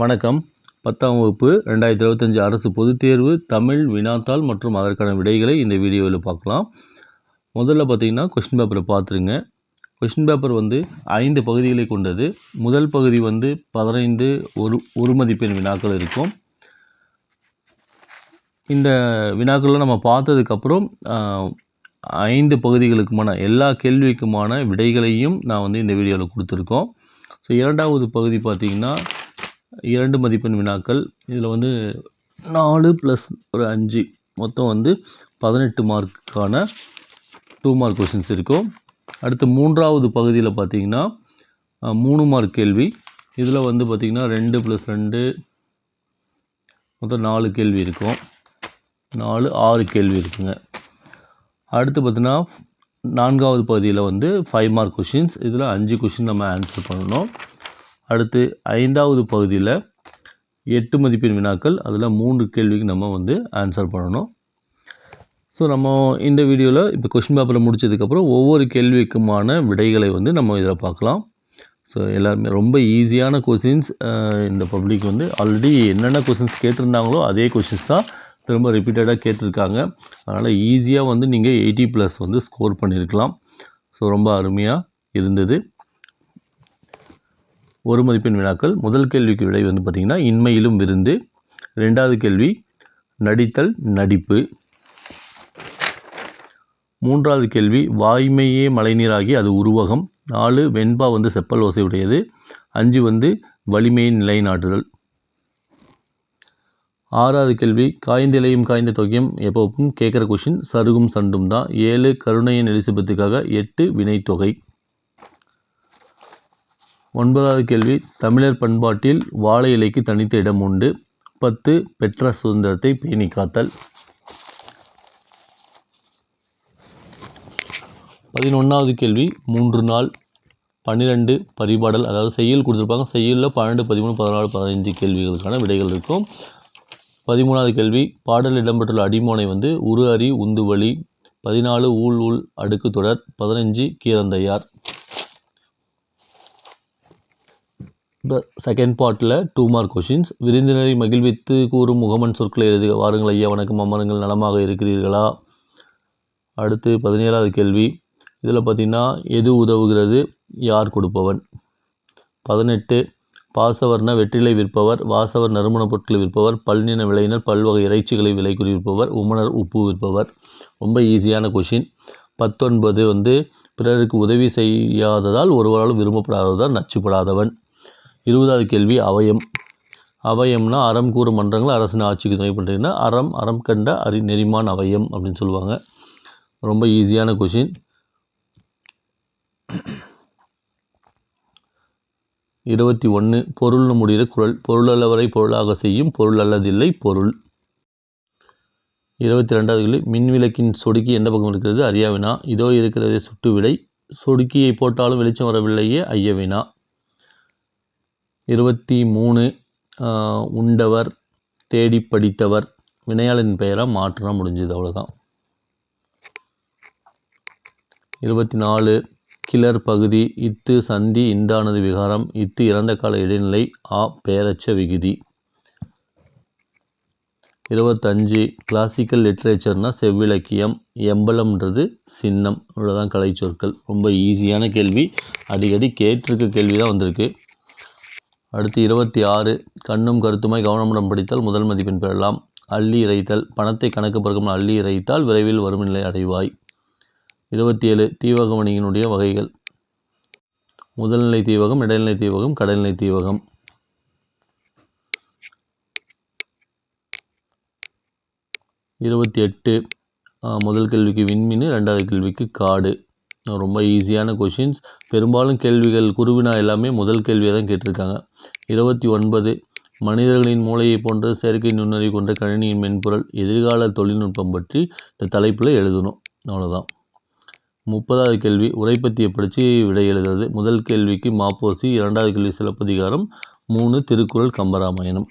வணக்கம். பத்தாம் வகுப்பு ரெண்டாயிரத்தி இருபத்தஞ்சி அரசு பொதுத் தேர்வு தமிழ் வினாத்தாள் மற்றும் அதற்கான விடைகளை இந்த வீடியோவில் பார்க்கலாம். முதல்ல பார்த்தீங்கன்னா கொஸ்டின் பேப்பரை பார்த்துருங்க. கொஸ்டின் பேப்பர் வந்து ஐந்து பகுதிகளை கொண்டது. முதல் பகுதி வந்து பதினைந்து ஒரு ஒரு மதிப்பெண் வினாக்கள் இருக்கும். இந்த வினாக்களை நம்ம பார்த்ததுக்கப்புறம் ஐந்து பகுதிகளுக்குமான எல்லா கேள்விக்குமான விடைகளையும் நான் வந்து இந்த வீடியோவில் கொடுத்துருக்கோம். ஸோ இரண்டாவது பகுதி பார்த்திங்கன்னா இரண்டு மதிப்பெண் வினாக்கள். இதில் வந்து நாலு ப்ளஸ் ஒரு அஞ்சு. மொத்தம் வந்து பதினெட்டு மார்க்குக்கான டூ மார்க் கொஷின்ஸ் இருக்கும் அடுத்து மூன்றாவது பகுதியில் பார்த்திங்கன்னா மூணு மார்க் கேள்வி. இதில் வந்து பார்த்திங்கன்னா ரெண்டு ப்ளஸ் ரெண்டு மொத்தம் நாலு கேள்வி இருக்கும். நாலு ஆறு கேள்வி இருக்குங்க. அடுத்து பார்த்தீங்கன்னா நான்காவது பகுதியில் வந்து ஃபைவ் மார்க் கொஷின்ஸ் இதில் அஞ்சு கொஷின் நம்ம ஆன்சர் பண்ணணும். அடுத்து ஐந்தாவது பகுதியில் எட்டு மதிப்பெண் வினாக்கள் அதில் மூன்று கேள்விக்கு நம்ம வந்து ஆன்சர் பண்ணணும். ஸோ நம்ம இந்த வீடியோவில் இப்போ கொஷின் பேப்பரில் முடிச்சதுக்கப்புறம் ஒவ்வொரு கேள்விக்குமான விடைகளை வந்து நம்ம இதில் பார்க்கலாம். ஸோ எல்லாருமே ரொம்ப ஈஸியான கொஷின்ஸ் இந்த பப்ளிக் வந்து ஆல்ரெடி என்னென்ன கொஷின்ஸ் கேட்டிருந்தாங்களோ அதே கொஷின்ஸ் தான் திரும்ப ரிப்பீட்டடாக கேட்டிருக்காங்க. அதனால் ஈஸியாக வந்து நீங்கள் எயிட்டி ப்ளஸ் வந்து ஸ்கோர் பண்ணியிருக்கலாம் ஸோ ரொம்ப அருமையாக இருந்தது. ஒரு மதிப்பெண் வினாக்கள். முதல் கேள்விக்கு விடை வந்து பார்த்திங்கன்னா இன்மையிலும் விருந்து. ரெண்டாவது கேள்வி நடித்தல் நடிப்பு. மூன்றாவது கேள்வி வாய்மையே மழைநீராகி அது உருவகம். நாலு வெண்பா வந்து செப்பல் ஓசை உடையது அஞ்சு வந்து வலிமையை நிலைநாட்டுதல். ஆறாவது கேள்வி காய்ந்த இலையும் காய்ந்த தொகையும் எப்போவும் கேட்குற கொஷின் சருகும் சண்டும் தான். ஏழு கருணையின் எலிசபெத்துக்காக எட்டு வினைத்தொகை. ஒன்பதாவது கேள்வி தமிழர் பண்பாட்டில் வாழை இலைக்கு தனித்த இடம் உண்டு. பத்து பெற்ற சுதந்திரத்தை பேணி காத்தல். பதினொன்றாவது கேள்வி மூன்று நாள் பன்னிரெண்டு பரிபாடல் அதாவது செய்யல் கொடுத்துருப்பாங்க. செய்யலில் பன்னெண்டு பதிமூணு பதினாலு பதினஞ்சு கேள்விகளுக்கான விடைகள் இருக்கும். பதிமூணாவது கேள்வி பாடல் இடம்பெற்றுள்ள அடிமோனை வந்து உரு அரி உந்து வழி பதினாலு ஊழ் உள் அடுக்கு தொடர் பதினஞ்சு கீரந்தையார். இப்போ செகண்ட் பார்ட்டில் டூ மார்க் கொஷின்ஸ் விருந்தினரை மகிழ்வித்து கூறும் முகமன் சொற்களை எழுதுக. வாருங்கள் ஐயா வணக்கம். அம்மனுங்கள் நலமாக இருக்கிறீர்களா? அடுத்து பதினேழாவது கேள்வி. இதில் பார்த்திங்கன்னா எது உதவுகிறது? யார் கொடுப்பவன்? பதினெட்டு. பாசவர்ண வெற்றிலை விற்பவர். வாசவர் நறுமண பொருட்களை விற்பவர். பல்நின விளையினர் பல்வகை இறைச்சிகளை விலை குறிப்பவர் உமனர் உப்பு விற்பவர். ரொம்ப ஈஸியான கொஷின் பத்தொன்பது வந்து பிறருக்கு உதவி செய்யாததால் ஒருவரால் விரும்பப்படாததால் நச்சுப்படாதவன். இருபதாவது கேள்வி அவயம். அவயம்னா அறம் கூறும் மன்றங்கள் அரசின் ஆட்சிக்கு துணை பண்ணுறீங்கன்னா அறம் அறம் கண்ட அறி நெறிமான் அவயம் அப்படின்னு சொல்லுவாங்க. ரொம்ப ஈஸியான கொஷின் இருபத்தி ஒன்று பொருள்னு முடிகிற குரல். பொருள் பொருளாக செய்யும் பொருள் அல்லதில்லை பொருள். இருபத்தி ரெண்டாவது கேள்வி மின்விளக்கின் சொடுக்கி எந்த பக்கம் இருக்கிறது? அறியாவினா இதோ இருக்கிறதே சுட்டு விடை. சொடுக்கியை போட்டாலும் வெளிச்சம் வரவில்லையே ஐயவினா. இருபத்தி மூணு உண்டவர் தேடி படித்தவர். வினையாளின் பெயராக மாற்றினா முடிஞ்சது அவ்வளோதான் இருபத்தி நாலு கிளர் பகுதி இத்து சந்தி இந்தானது விகாரம் இத்து இறந்த கால இடைநிலை ஆ பேரச்ச விகுதி. இருபத்தஞ்சு கிளாசிக்கல் லிட்ரேச்சர்னால் செவ்விலக்கியம் எம்பலம்ன்றது சின்னம். இவ்வளோதான் கலை சொற்கள் ரொம்ப ஈஸியான கேள்வி. அடிக்கடி கேட்டிருக்க கேள்வி தான் வந்திருக்கு. அடுத்து இருபத்தி ஆறு கண்ணும் கருத்துமாய் கவனமுடன் படித்தால் முதல் மதிப்பெண் பெறலாம். அள்ளி இறைத்தல் பணத்தை கணக்கு பறக்கும் அள்ளி இறைத்தால் விரைவில் வரும் நிலை அடைவாய். இருபத்தி ஏழு தீவகமணியினுடைய வகைகள். முதல்நிலை தீவகம் இடைநிலை தீவகம் கடல்நிலை தீவகம். இருபத்தி எட்டு முதல் கேள்விக்கு விண்மீன் ரெண்டாவது கேள்விக்கு காடு. ரொம்ப ஈஸியான கொஷின்ஸ் பெரும்பாலும் கேள்விகள் குருவினா எல்லாமே முதல் கேள்வியை தான் கேட்டிருக்காங்க. இருபத்தி ஒன்பது மனிதர்களின் மூளையை போன்ற செயற்கை நுண்ணறிவு கொண்ட கணினியின் மென்பொருள் எதிர்கால தொழில்நுட்பம் பற்றி இந்த தலைப்பில் எழுதணும். அவ்வளோதான் முப்பதாவது கேள்வி உரைப்பத்தியை படித்து விடை எழுதுறது. முதல் கேள்விக்கு மாப்போசி இரண்டாவது கேள்வி சிலப்பதிகாரம் மூணு திருக்குறள் கம்பராமாயணம்.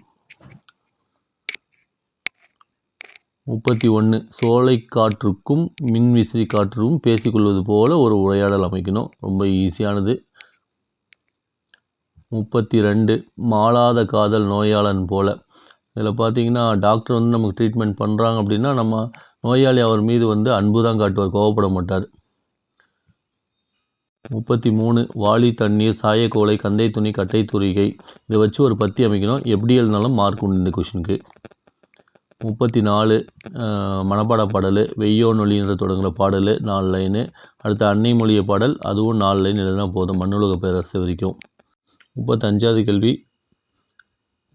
முப்பத்தி ஒன்று சோலை காற்றுக்கும் மின்விசிறி காற்றுக்கும் பேசிக்கொள்வது போல ஒரு உரையாடல் அமைக்கணும். ரொம்ப ஈஸியானது. முப்பத்தி ரெண்டு. மாளாத காதல் நோயாளன் போல். இதில் பார்த்தீங்கன்னா டாக்டர் வந்து நமக்கு ட்ரீட்மெண்ட் பண்ணுறாங்க அப்படின்னா நம்ம நோயாளி அவர் மீது வந்து அன்பு தான் காட்டுவார் கோவப்பட மாட்டார். முப்பத்தி மூணு. வாளி தண்ணீர் சாயக்கோலை கந்தை துணி கட்டை துரிகை. இதை வச்சு ஒரு பத்தி அமைக்கணும். எப்படி எழுதினாலும் மார்க் உண்டு இந்த கொஷினுக்கு முப்பத்தி நாலு மனப்பாட பாடல் வெய்யோ நொழின்ற தொடங்குகிற பாடல் நாலு லைனு அடுத்து அன்னை மொழிய பாடல் அதுவும் நாலு லைன் எழுதினா போதும் மண்ணுலக பேரரசு வரைக்கும். முப்பத்தஞ்சாவது கேள்வி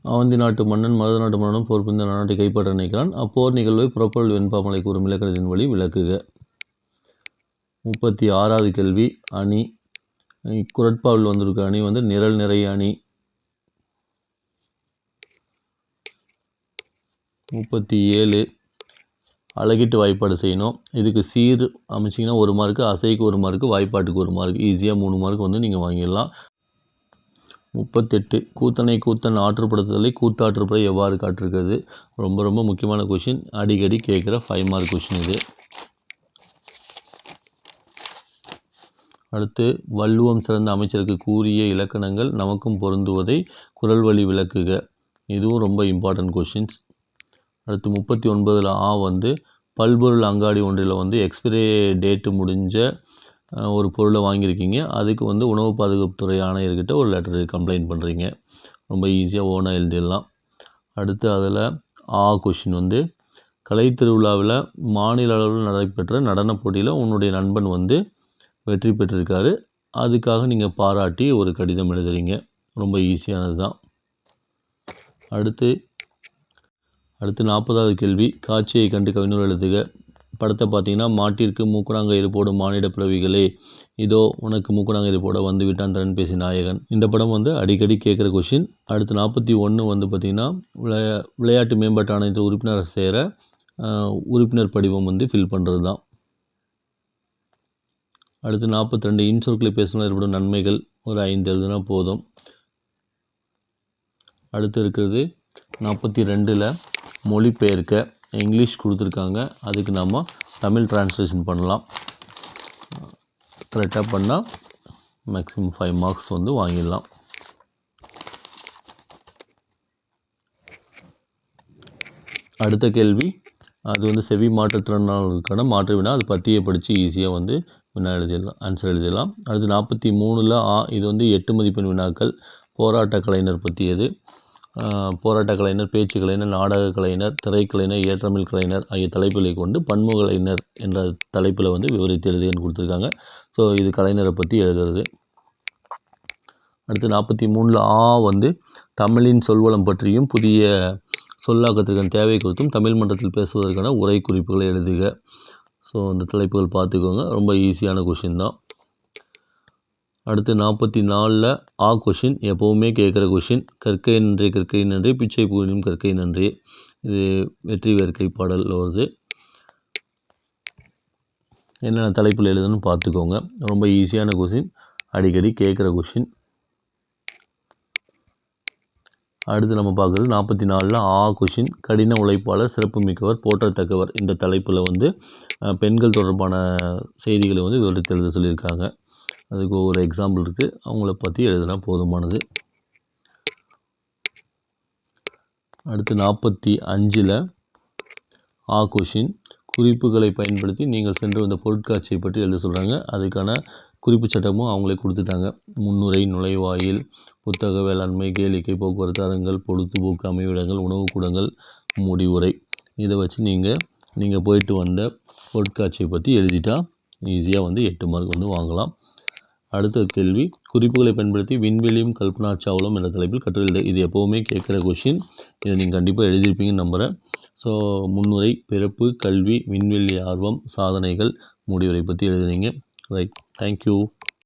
அவந்தி நாட்டு மன்னன் மருத நாட்டு மன்னனும் போர் புரிந்த நாட்டை கைப்பற்ற நினைக்கிறான். அப்போர் நிகழ்வை புறப்பொருள் வெண்பாமலை கூறும் இலக்கணத்தின் வழி விளக்குக. முப்பத்தி ஆறாவது கேள்வி அணி. குரட்பாவில் வந்திருக்க அணி வந்து நிரல் நிறை அணி. முப்பத்தி ஏழு. அழகிட்டு வாய்ப்பாடு செய்யணும். இதுக்கு சீர் அமைச்சிங்கன்னா ஒரு மார்க்கு அசைக்கு ஒரு மார்க்கு வாய்ப்பாட்டுக்கு ஒரு மார்க் ஈஸியாக மூணு மார்க் வந்து நீங்கள் வாங்கிடலாம். முப்பத்தெட்டு. கூத்தனை கூத்தன் ஆற்றுப்படுத்துதலை கூத்தாற்றுப்படை எவ்வாறு காட்டிருக்கிறது? ரொம்ப ரொம்ப முக்கியமான கொஷின் அடிக்கடி கேட்குற ஃபைவ் மார்க் கொஷின் இது. அடுத்து வள்ளுவம் சிறந்த அமைச்சருக்கு கூறிய இலக்கணங்கள் நமக்கும் பொருந்துவதை குரல் வழி விளக்குக. இதுவும் ரொம்ப இம்பார்ட்டன்ட் கொஷின்ஸ் அடுத்து முப்பத்தி ஒன்பதில் ஆ வந்து பல்பொருள் அங்காடி ஒன்றில் வந்து எக்ஸ்பிரே டேட்டு முடிஞ்ச ஒரு பொருளை வாங்கியிருக்கீங்க. அதுக்கு வந்து உணவு பாதுகாப்புத்துறை ஆணையர்கிட்ட ஒரு லெட்டர் கம்ப்ளைண்ட் பண்ணுறீங்க ரொம்ப ஈஸியாக ஓனாக எழுதிடலாம். அடுத்து அதில் ஆ கொஷின் வந்து கலை திருவிழாவில் மாநில அளவில் நடைபெற்ற நடனப் போட்டியில் உன்னுடைய நண்பன் வந்து வெற்றி பெற்றிருக்காரு. அதுக்காக நீங்கள் பாராட்டி ஒரு கடிதம் எழுதுறீங்க. ரொம்ப ஈஸியானது தான் அடுத்து அடுத்து நாற்பதாவது கேள்வி காட்சியை கண்டு கவிஞர் எழுதுக. படத்தை பார்த்தீங்கன்னா மாட்டிற்கு மூக்குறாங்கயிறு போடும் மானிட பிறவிகளே. இதோ உனக்கு மூக்குறாங்கயிறு போட வந்து விட்டான் திறன் பேசி நாயகன். இந்த படம் வந்து அடிக்கடி கேட்குற கொஷின் அடுத்து நாற்பத்தி ஒன்று வந்து பார்த்திங்கன்னா விளையா விளையாட்டு மேம்பாட்டு ஆணையத்தில் உறுப்பினர் சேர உறுப்பினர் படிவம் வந்து ஃபில் பண்ணுறது தான். அடுத்து நாற்பத்தி ரெண்டு இன்சொற்களை பேசினால் ஏற்படும் நன்மைகள். ஒரு ஐந்து எழுதுனா போதும். அடுத்து இருக்கிறது நாற்பத்தி ரெண்டில் மொழிபெயர்க்க இங்கிலீஷ் கொடுத்துருக்காங்க. அதுக்கு நம்ம தமிழ் டிரான்ஸ்லேஷன் பண்ணலாம். கரெக்டாக பண்ணால் மேக்ஸிமம் ஃபைவ் மார்க்ஸ் வந்து வாங்கிடலாம். அடுத்த கேள்வி அது வந்து செவி மாற்றுத்திறனாளர்களுக்கான மாற்று வினா. அது பற்றியை படித்து ஈஸியாக வந்து வினா எழுதிடலாம் ஆன்சர் எழுதிடலாம். அடுத்து நாற்பத்தி மூணில் ஆ இது வந்து எட்டு மதிப்பெண் வினாக்கள். போராட்ட கலைஞர் பற்றியது போராட்டக் கலைஞர் பேச்சு கலைஞர் நாடகக் கலைஞர் திரைக்கலைஞர் ஏற்றமிழ் கலைஞர் ஆகிய தலைப்புகளை கொண்டு பன்முக கலைஞர் என்ற தலைப்பில் வந்து விவரித்து எழுதுன்னு கொடுத்துருக்காங்க. ஸோ இது கலைஞரை பற்றி எழுதுறது. அடுத்து நாற்பத்தி மூணில் ஆ வந்து தமிழின் சொல்வளம் பற்றியும் புதிய சொல்லாக்கத்திற்கான தேவை குறித்தும் தமிழ் மன்றத்தில் பேசுவதற்கான உரை குறிப்புகளை எழுதுக. ஸோ அந்த தலைப்புகள் பார்த்துக்கோங்க. ரொம்ப ஈஸியான கொஷின் தான். அடுத்து நாற்பத்தி நாலில் ஆ கொஷின். எப்போவுமே கேட்குற கொஷின். கற்கை நன்றி கற்கை நன்றி. பிச்சை பூவினும் கற்கை நன்றி. இது வெற்றி வேர்க்கை பாடல் வருது. என்னென்ன தலைப்பில் எழுதுன்னு பார்த்துக்கோங்க. ரொம்ப ஈஸியான கொஷின். அடிக்கடி கேட்குற கொஷின். அடுத்து நம்ம பார்க்குறது நாற்பத்தி நாலில் ஆ கொஷின். கடின உழைப்பாளர் சிறப்பு மிக்கவர் போற்றத்தக்கவர். இந்த தலைப்பில் வந்து பெண்கள் தொடர்பான செய்திகளை வந்து விவரித்து எழுத சொல்லியிருக்காங்க. அதுக்கு ஒவ்வொரு எக்ஸாம்பிள் இருக்குது அவங்கள பற்றி எழுதினா போதுமானது. அடுத்து நாற்பத்தி அஞ்சில் ஆ கொஷின். குறிப்புகளை பயன்படுத்தி நீங்கள் சென்று வந்த பொருட்காட்சியை பற்றி எழுத சொல்கிறாங்க அதுக்கான குறிப்பு சட்டமும் அவங்களே கொடுத்துட்டாங்க. முன்னுரை நுழைவாயில் புத்தக வேளாண்மை கேளிக்கை போக்குவரத்து அரங்கள் பொழுதுபோக்கு அமைவிடங்கள் உணவுக்கூடங்கள் முடிவுரை. இதை வச்சு நீங்கள் நீங்கள் போயிட்டு வந்த பொருட்காட்சியை பற்றி எழுதிட்டா ஈஸியாக வந்து எட்டு மார்க் வந்து வாங்கலாம். அடுத்த கேள்வி. குறிப்புகளை பயன்படுத்தி விண்வெளியும் கல்பனா சாவளம் என்ற தலைப்பில் கட்டுரை இது எப்போவுமே கேட்குற கொஷின் இதை நீங்கள் கண்டிப்பாக எழுதியிருப்பீங்கன்னு நம்புகிறேன் ஸோ முன்னுரை பிறப்பு கல்வி விண்வெளி ஆர்வம் சாதனைகள் முடிவுரை பற்றி எழுதுனீங்க. Right thank you